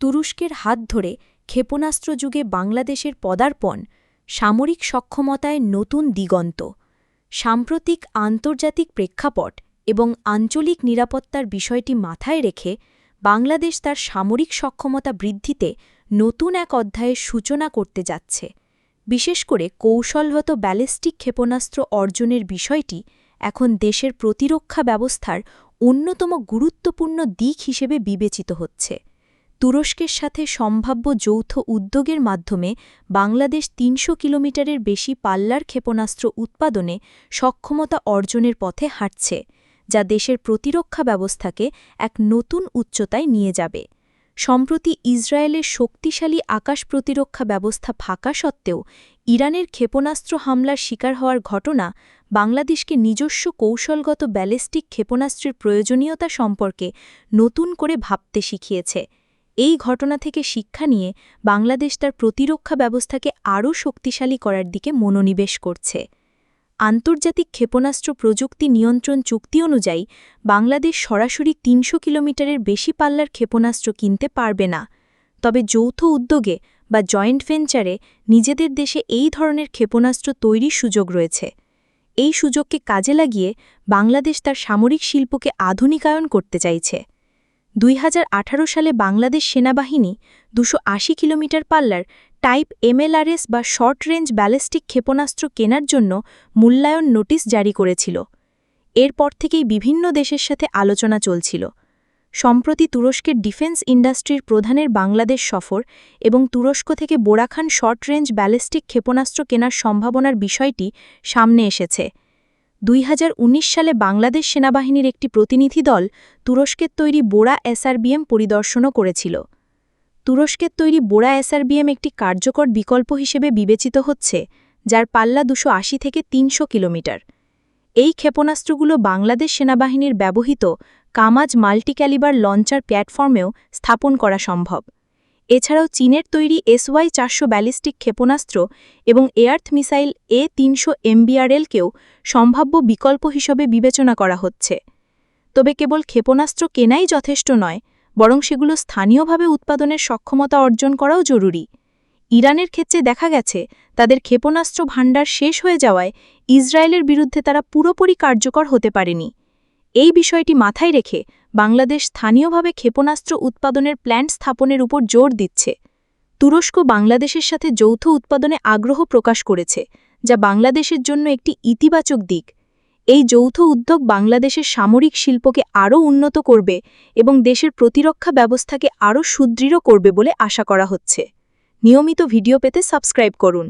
তুরস্কের হাত ধরে ক্ষেপণাস্ত্র যুগে বাংলাদেশের পদার্পণ সামরিক সক্ষমতায় নতুন দিগন্ত, সাম্প্রতিক আন্তর্জাতিক প্রেক্ষাপট এবং আঞ্চলিক নিরাপত্তার বিষয়টি মাথায় রেখে বাংলাদেশ তার সামরিক সক্ষমতা বৃদ্ধিতে নতুন এক অধ্যায়ের সূচনা করতে যাচ্ছে। বিশেষ করে কৌশলগত ব্যালিস্টিক ক্ষেপণাস্ত্র অর্জনের বিষয়টি এখন দেশের প্রতিরক্ষা ব্যবস্থার অন্যতম গুরুত্বপূর্ণ দিক হিসেবে বিবেচিত হচ্ছে। তুরস্কের সাথে সম্ভাব্য যৌথ উদ্যোগের মাধ্যমে বাংলাদেশ তিনশো কিলোমিটারের বেশি পাল্লার ক্ষেপণাস্ত্র উৎপাদনে সক্ষমতা অর্জনের পথে হাঁটছে, যা দেশের প্রতিরক্ষা ব্যবস্থাকে এক নতুন উচ্চতায় নিয়ে যাবে। সম্প্রতি ইসরায়েলের শক্তিশালী আকাশ প্রতিরক্ষা ব্যবস্থা ফাঁকা সত্ত্বেও ইরানের ক্ষেপণাস্ত্র হামলার শিকার হওয়ার ঘটনা বাংলাদেশকে নিজস্ব কৌশলগত ব্যালিস্টিক ক্ষেপণাস্ত্রের প্রয়োজনীয়তা সম্পর্কে নতুন করে ভাবতে শিখিয়েছে। এই ঘটনা থেকে শিক্ষা নিয়ে বাংলাদেশ তার প্রতিরক্ষা ব্যবস্থাকে আরও শক্তিশালী করার দিকে মনোনিবেশ করছে। আন্তর্জাতিক ক্ষেপণাস্ত্র প্রযুক্তি নিয়ন্ত্রণ চুক্তি অনুযায়ী বাংলাদেশ সরাসরি তিনশো কিলোমিটারের বেশি পাল্লার ক্ষেপণাস্ত্র কিনতে পারবে না। তবে যৌথ উদ্যোগে বা জয়েন্ট ভেঞ্চারে নিজেদের দেশে এই ধরনের ক্ষেপণাস্ত্র তৈরির সুযোগ রয়েছে। এই সুযোগকে কাজে লাগিয়ে বাংলাদেশ তার সামরিক শিল্পকে আধুনিকায়ন করতে চাইছে। দুই হাজার আঠারো সালে বাংলাদেশ সেনাবাহিনী দুশো কিলোমিটার পাল্লার টাইপ এমএলআরএস বা শর্ট রেঞ্জ ব্যালিস্টিক ক্ষেপণাস্ত্র কেনার জন্য মূল্যায়ন নোটিশ জারি করেছিল। এরপর থেকেই বিভিন্ন দেশের সাথে আলোচনা চলছিল। সম্প্রতি তুরস্কের ডিফেন্স ইন্ডাস্ট্রির প্রধানের বাংলাদেশ সফর এবং তুরস্ক থেকে বোরাখান শর্ট রেঞ্জ ব্যালিস্টিক ক্ষেপণাস্ত্র কেনার সম্ভাবনার বিষয়টি সামনে এসেছে। দুই হাজার উনিশ সালে বাংলাদেশ সেনাবাহিনীর একটি প্রতিনিধি দল তুরস্কের তৈরি বোরা এসআরবিএম পরিদর্শনও করেছিল। তুরস্কের তৈরি বোরা এসআরবিএম একটি কার্যকর বিকল্প হিসেবে বিবেচিত হচ্ছে, যার পাল্লা দুশো থেকে তিনশো কিলোমিটার। এই ক্ষেপণাস্ত্রগুলো বাংলাদেশ সেনাবাহিনীর ব্যবহৃত কামাজ মাল্টিক্যালিবার লঞ্চার প্ল্যাটফর্মেও স্থাপন করা সম্ভব। এছাড়াও চীনের তৈরি এসওয়াই চারশো ব্যালিস্টিক ক্ষেপণাস্ত্র এবং এয়ার্থ মিসাইল এ তিনশো এমবিআরএলকেও সম্ভাব্য বিকল্প হিসেবে বিবেচনা করা হচ্ছে। তবে কেবল ক্ষেপণাস্ত্র কেনাই যথেষ্ট নয়, বরং সেগুলো স্থানীয়ভাবে উৎপাদনের সক্ষমতা অর্জন করাও জরুরি। ইরানের ক্ষেত্রে দেখা গেছে, তাদের ক্ষেপণাস্ত্র ভাণ্ডার শেষ হয়ে যাওয়ায় ইসরায়েলের বিরুদ্ধে তারা পুরোপুরি কার্যকর হতে পারেনি। এই বিষয়টি মাথায় রেখে বাংলাদেশ স্থানীয়ভাবে ক্ষেপণাস্ত্র উৎপাদনের প্ল্যান্ট স্থাপনের উপর জোর দিচ্ছে। তুরস্ক বাংলাদেশের সাথে যৌথ উৎপাদনে আগ্রহ প্রকাশ করেছে, যা বাংলাদেশের জন্য একটি ইতিবাচক দিক। এই যৌথ উদ্যোগ বাংলাদেশের সামরিক শিল্পকে আরও উন্নত করবে এবং দেশের প্রতিরক্ষা ব্যবস্থাকে আরও সুদৃঢ় করবে বলে আশা করা হচ্ছে। নিয়মিত ভিডিও পেতে সাবস্ক্রাইব করুন।